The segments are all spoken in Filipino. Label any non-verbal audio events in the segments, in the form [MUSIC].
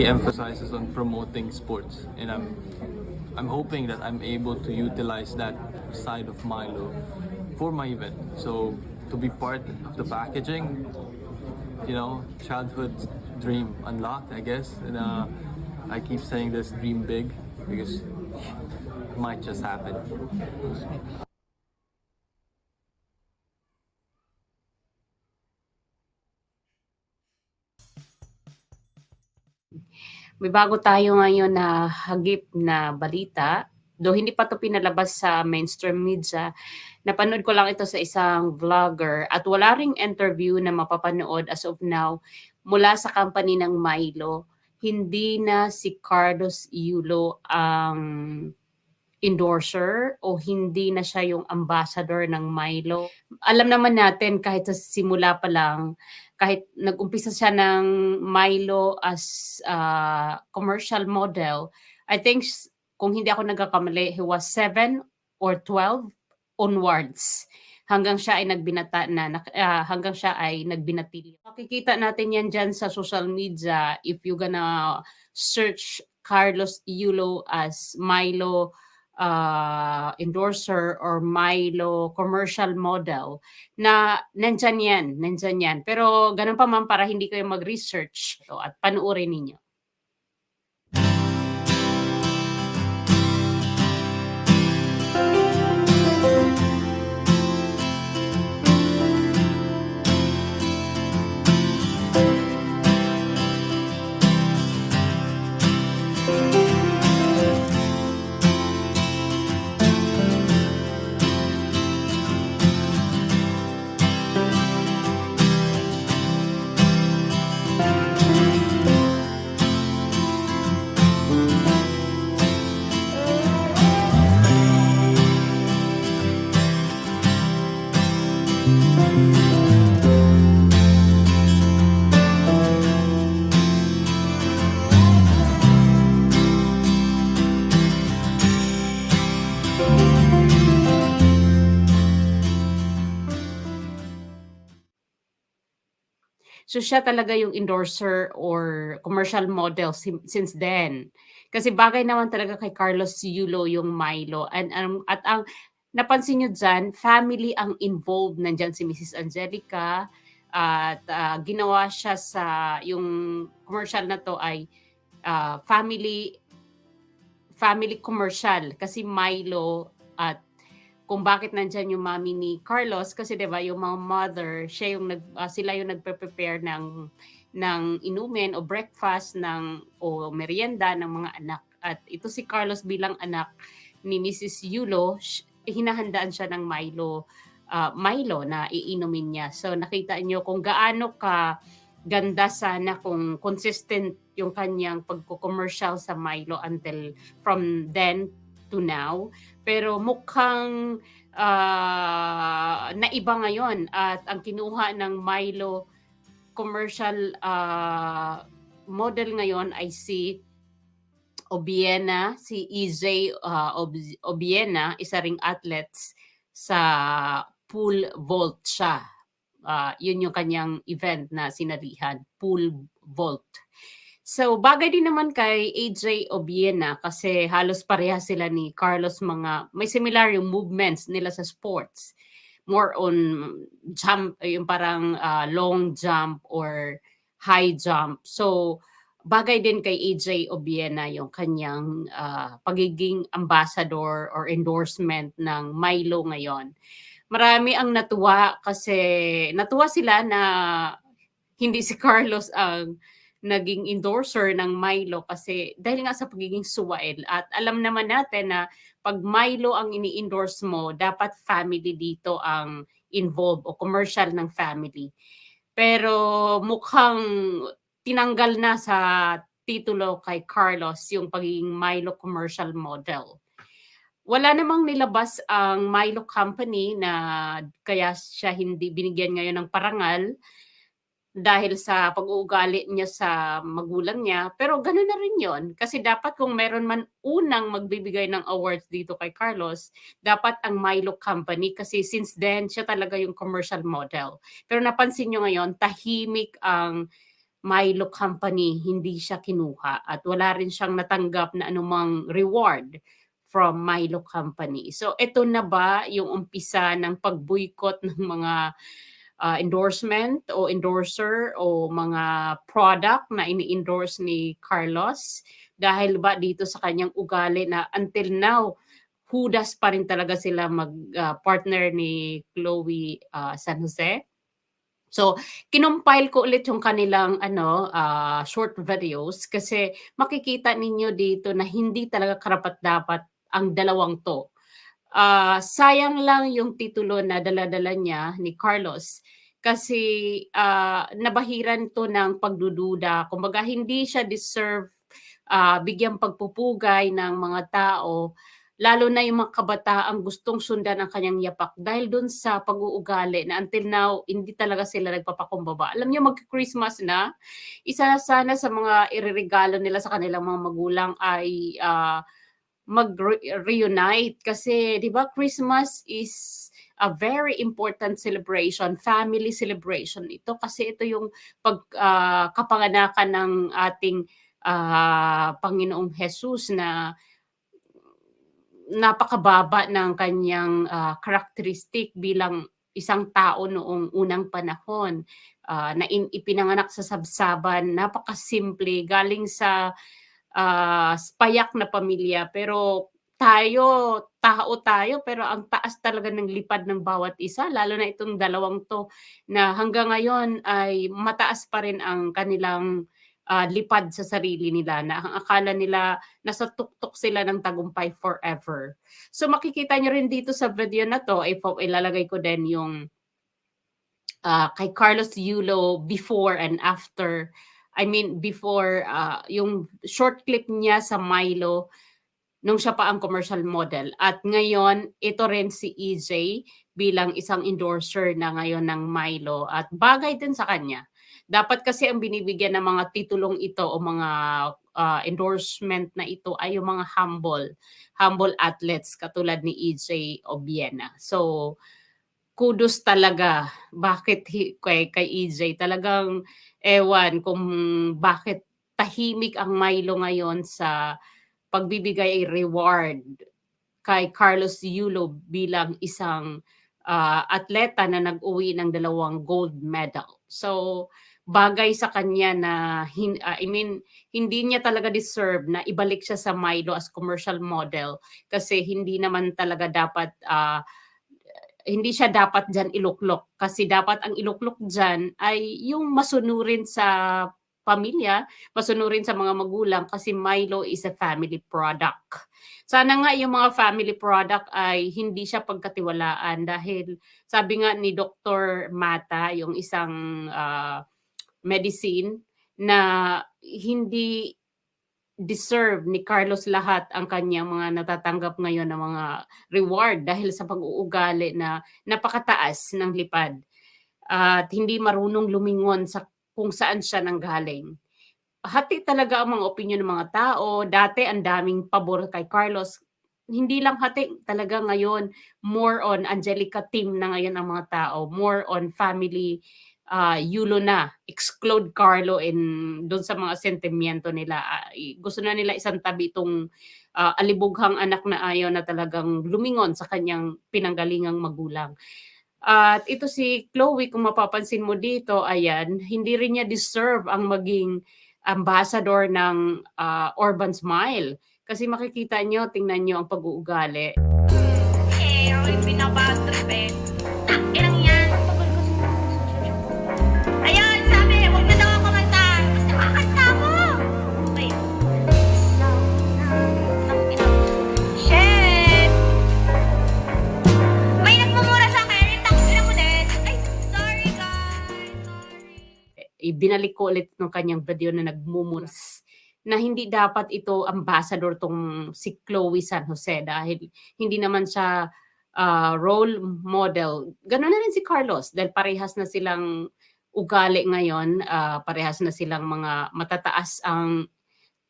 really emphasizes on promoting sports, and I'm I'm hoping that I'm able to utilize that side of Milo for my event. So to be part of the packaging, you know, childhood dream unlocked, I guess. And uh, I keep saying this dream big because [LAUGHS] it might just happen. May bago tayo ngayon na hagip na balita. Though hindi pa to pinalabas sa mainstream media, napanood ko lang ito sa isang vlogger at wala ring interview na mapapanood as of now mula sa company ng Milo. Hindi na si Carlos Yulo ang endorser o hindi na siya yung ambassador ng Milo. Alam naman natin kahit sa simula pa lang kahit nag-umpisa siya ng Milo as uh, commercial model, I think kung hindi ako nagkakamali, he was 7 or 12 onwards hanggang siya ay nagbinata na ah, hanggang siya ay nagbinatilyo. Makikita natin yan dyan sa social media if you gonna search Carlos Yulo as Milo uh, endorser or Milo commercial model na nandyan yan, nandyan yan. Pero ganun pa man para hindi kayo mag-research to at panuorin ninyo. So siya talaga yung endorser or commercial model since then. Kasi bagay naman talaga kay Carlos Yulo yung Milo. And, um, at ang napansin nyo dyan, family ang involved. Nandyan si Mrs. Angelica. At ah, ginawa siya sa, yung commercial na to ay ah, family family commercial. Kasi Milo at kung bakit nandyan yung mami ni Carlos kasi 'di ba yung mga mother siya yung nag ah, sila yung nagpe-prepare ng ng inumin o breakfast ng o merienda ng mga anak at ito si Carlos bilang anak ni Mrs. Yulo hinahandaan siya ng Milo ah, Milo na iinumin niya so nakita niyo kung gaano ka ganda sana kung consistent yung kanyang pagko-commercial sa Milo until from then to now pero mukhang ah, naiba ngayon at ang kinuha ng Milo commercial ah, model ngayon ay si Obiena, si EJ ah, Ob- Obiena, isa ring athletes sa pool vault siya. Ah, yun yung kanyang event na sinalihan, pool vault. So, bagay din naman kay AJ Obiena kasi halos pareha sila ni Carlos mga, may similar yung movements nila sa sports. More on jump, yung parang ah, long jump or high jump. So, bagay din kay AJ Obiena yung kanyang ah, pagiging ambassador or endorsement ng Milo ngayon. Marami ang natuwa kasi natuwa sila na hindi si Carlos ang naging endorser ng Milo kasi dahil nga sa pagiging suwail at alam naman natin na pag Milo ang ini-endorse mo, dapat family dito ang involved o commercial ng family. Pero mukhang tinanggal na sa titulo kay Carlos yung pagiging Milo commercial model. Wala namang nilabas ang Milo Company na kaya siya hindi binigyan ngayon ng parangal dahil sa pag-uugali niya sa magulang niya. Pero gano'n na rin yon Kasi dapat kung meron man unang magbibigay ng awards dito kay Carlos, dapat ang Milo Company kasi since then, siya talaga yung commercial model. Pero napansin nyo ngayon, tahimik ang Milo Company, hindi siya kinuha at wala rin siyang natanggap na anumang reward from Milo Company. So ito na ba yung umpisa ng pag-boycott ng mga uh, endorsement o endorser o mga product na ini-endorse ni Carlos dahil ba dito sa kanyang ugali na until now hudas pa rin talaga sila mag-partner ni Chloe uh, San Jose. So, kinompile ko ulit yung kanilang ano uh, short videos kasi makikita ninyo dito na hindi talaga karapat-dapat ang dalawang to. Uh, sayang lang yung titulo na dala-dala niya ni Carlos kasi uh, nabahiran to ng pagdududa. Kumbaga hindi siya deserve uh, bigyang pagpupugay ng mga tao lalo na yung mga kabataang gustong sundan ang kanyang yapak dahil doon sa pag-uugali na until now hindi talaga sila nagpapakumbaba. Alam niyo mag-Christmas na, isa sana sa mga ireregalo nila sa kanilang mga magulang ay uh, mag-reunite kasi 'di ba Christmas is a very important celebration, family celebration ito. Kasi ito yung pag uh, kapanganakan ng ating uh, Panginoong Jesus na napakababa ng kanyang uh, karakteristik bilang isang tao noong unang panahon. Uh, na in, ipinanganak sa sabsaban. Napakasimple. Galing sa uh, payak na pamilya pero tayo tao tayo pero ang taas talaga ng lipad ng bawat isa lalo na itong dalawang to na hanggang ngayon ay mataas pa rin ang kanilang uh, lipad sa sarili nila na ang akala nila nasa tuktok sila ng tagumpay forever. So makikita nyo rin dito sa video na to, if ilalagay ko din yung uh, kay Carlos Yulo before and after. I mean before uh, yung short clip niya sa Milo nung siya pa ang commercial model. At ngayon, ito rin si EJ bilang isang endorser na ngayon ng Milo at bagay din sa kanya dapat kasi ang binibigyan ng mga titulong ito o mga uh, endorsement na ito ay yung mga humble, humble athletes katulad ni EJ Obiena. So, kudos talaga. Bakit kay, kay EJ? Talagang ewan kung bakit tahimik ang Milo ngayon sa pagbibigay ay reward kay Carlos Yulo bilang isang uh, atleta na nag-uwi ng dalawang gold medal. So, bagay sa kanya na hin, uh, I mean hindi niya talaga deserve na ibalik siya sa Milo as commercial model kasi hindi naman talaga dapat uh, hindi siya dapat diyan iluklok kasi dapat ang iluklok diyan ay yung masunurin sa pamilya, masunurin sa mga magulang kasi Milo is a family product. Sana nga yung mga family product ay hindi siya pagkatiwalaan dahil sabi nga ni Dr. Mata, yung isang uh, medicine na hindi deserve ni Carlos lahat ang kanyang mga natatanggap ngayon ng mga reward dahil sa pag-uugali na napakataas ng lipad at hindi marunong lumingon sa kung saan siya nanggaling. Hati talaga ang mga opinion ng mga tao. Dati ang daming pabor kay Carlos. Hindi lang hati, talaga ngayon more on Angelica team na ngayon ang mga tao, more on family uh, Yulo na, exclude Carlo in doon sa mga sentimiento nila. Uh, gusto na nila isang tabi itong uh, alibughang anak na ayaw na talagang lumingon sa kanyang pinanggalingang magulang. At ito si Chloe, kung mapapansin mo dito, ayan, hindi rin niya deserve ang maging ambassador ng uh, Urban Smile. Kasi makikita nyo, tingnan nyo ang pag-uugali. Eh, ako yung binabatrip eh. Sorry. ibinalik ko ulit ng kanyang video na nagmumuras na hindi dapat ito ambassador tong si Chloe San Jose dahil hindi naman siya uh, role model. Ganun na rin si Carlos dahil parehas na silang ugali ngayon, uh, parehas na silang mga matataas ang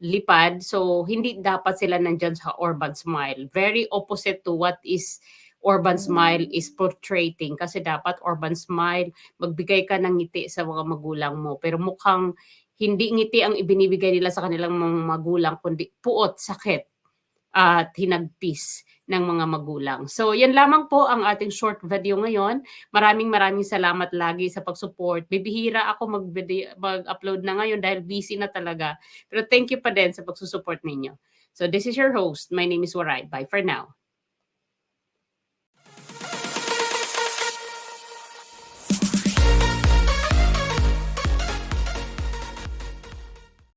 lipad. So, hindi dapat sila nandyan sa urban smile. Very opposite to what is Urban Smile is portraying kasi dapat Urban Smile magbigay ka ng ngiti sa mga magulang mo pero mukhang hindi ngiti ang ibinibigay nila sa kanilang mga magulang kundi puot, sakit at hinagpis ng mga magulang. So, yan lamang po ang ating short video ngayon. Maraming maraming salamat lagi sa pag-support. Bibihira ako mag-upload na ngayon dahil busy na talaga. Pero thank you pa din sa pagsusupport ninyo. So, this is your host. My name is Waray. Bye for now.